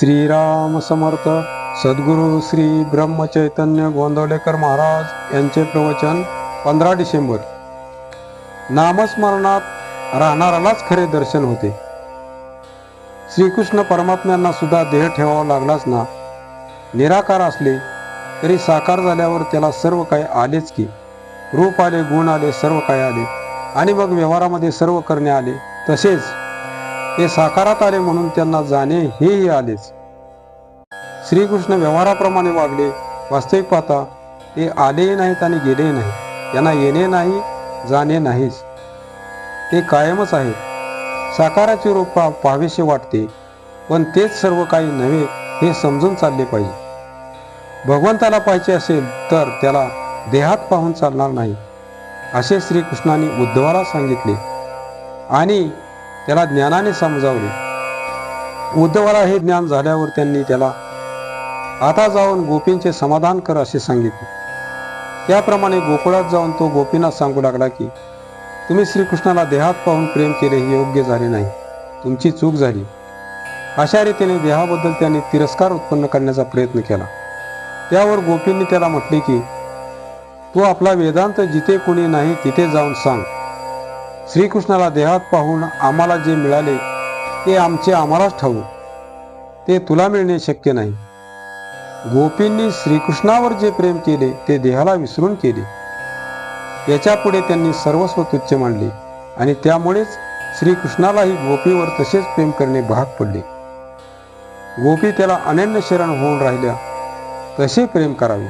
श्रीराम समर्थ सद्गुरू श्री ब्रह्मचैतन्य गोंदवलेकर महाराज यांचे प्रवचन पंधरा डिसेंबर. नामस्मरणात राहणाऱ्यालाच खरे दर्शन होते. श्रीकृष्ण परमात्म्यांना सुद्धा देह ठेवावा लागलाच ना. निराकार असले तरी साकार झाल्यावर त्याला सर्व काही आलेच की. रूप आले गुण आले सर्व काही आले. आणि मग व्यवहारामध्ये सर्व करणे आले. तसेच ते साकारात आले म्हणून त्यांना जाणे हेही आलेच. श्रीकृष्ण व्यवहाराप्रमाणे वागले वास्तविक पाहता ते आलेही नाहीत आणि गेलेही नाही त्यांना येणे नाही जाणे नाहीच. ते कायमच आहेत. साकाराचे रूप पाहावेसे वाटते. पण तेच सर्व काही नव्हे हे समजून चालले पाहिजे. भगवंताला पाहिजे असेल तर त्याला देहात पाहून चालणार नाही. असे श्रीकृष्णाने उद्धवाला सांगितले. आणि त्याला ज्ञानाने समजावले. उद्धवाला हे ज्ञान झाल्यावर त्यांनी त्याला आता जाऊन गोपींचे समाधान कर असे सांगितले. त्याप्रमाणे गोकुळात जाऊन तो गोपींना सांगू लागला की तुम्ही श्रीकृष्णाला देहात पाहून प्रेम केले हे योग्य झाले नाही. तुमची चूक झाली. अशा रीतीने देहाबद्दल त्यांनी तिरस्कार उत्पन्न करण्याचा प्रयत्न केला. त्यावर गोपींनी त्याला म्हटले की तू आपला वेदांत जिथे कोणी नाही तिथे जाऊन सांग. श्रीकृष्णाला देहात पाहून आम्हाला जे मिळाले ते आमचे आम्हालाच ठाऊ ते तुला मिळणे शक्य नाही. गोपींनी श्रीकृष्णावर जे प्रेम केले ते देहाला विसरून केले याच्यापुढे त्यांनी सर्वस्व तुच्छ मांडले आणि त्यामुळेच श्रीकृष्णालाही गोपीवर तसेच प्रेम करणे भाग पडले. गोपी त्याला अनन्य शरण होऊन राहिल्या तसे प्रेम करावे.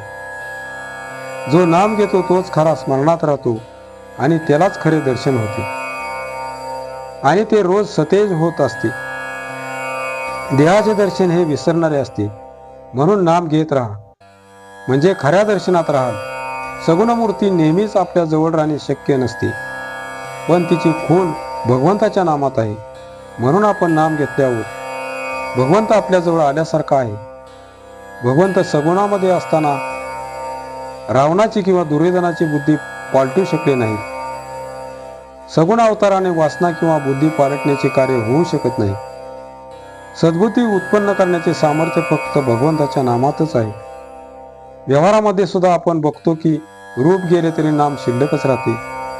जो नाम घेतो तोच खरा स्मरणात राहतो. आणि त्यालाच खरे दर्शन होते. आणि ते रोज सतेज होत असते. देहाचे दर्शन हे विसरणारे असते. म्हणून नाम घेत राहा. म्हणजे खऱ्या दर्शनात राहाल सगुण मूर्ती नेहमीच आपल्या जवळ राहणे शक्य नसते. पण तिची खूण भगवंताच्या नामात आहे. म्हणून आपण नाम घेतल्यावर भगवंत आपल्या जवळ आल्यासारखा आहे. भगवंत सगुणामध्ये असताना रावणाची किंवा दुर्योधनाची बुद्धी पालटू शकले नाही. सगुण अवताराने वासना किंवा बुद्धी पालटण्याचे कार्य होऊ शकत नाही. सद्बुद्धी उत्पन्न करण्याचे सामर्थ्य फक्त भगवंताच्या नामातच आहे. व्यवहारामध्ये सुद्धा आपण बघतो की रूप गेले तरी नाम शिल्लकच राहते.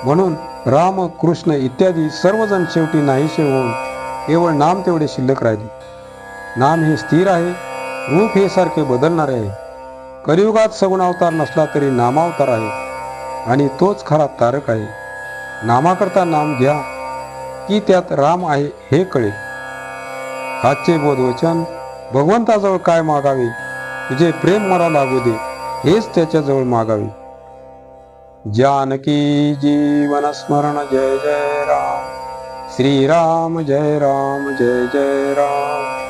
म्हणून राम कृष्ण इत्यादी सर्वजण शेवटी नाहीसे होऊन केवळ नाम तेवढे शिल्लक राहिले. नाम हे स्थिर आहे रूप हे सारखे बदलणारे आहे. कलियुगात सगुण अवतार नसला तरी नामावतार आहे. आणि तोच खरा तारक आहे. नामाकरता नाम घ्या की त्यात राम आहे हे कळे. आजचे बोधवचन भगवंताजवळ काय मागावे? तुझे प्रेम मला लागू दे हेच त्याच्याजवळ मागावे. जानकी जीवन स्मरण जय जय राम. श्रीराम जय राम जय जय राम.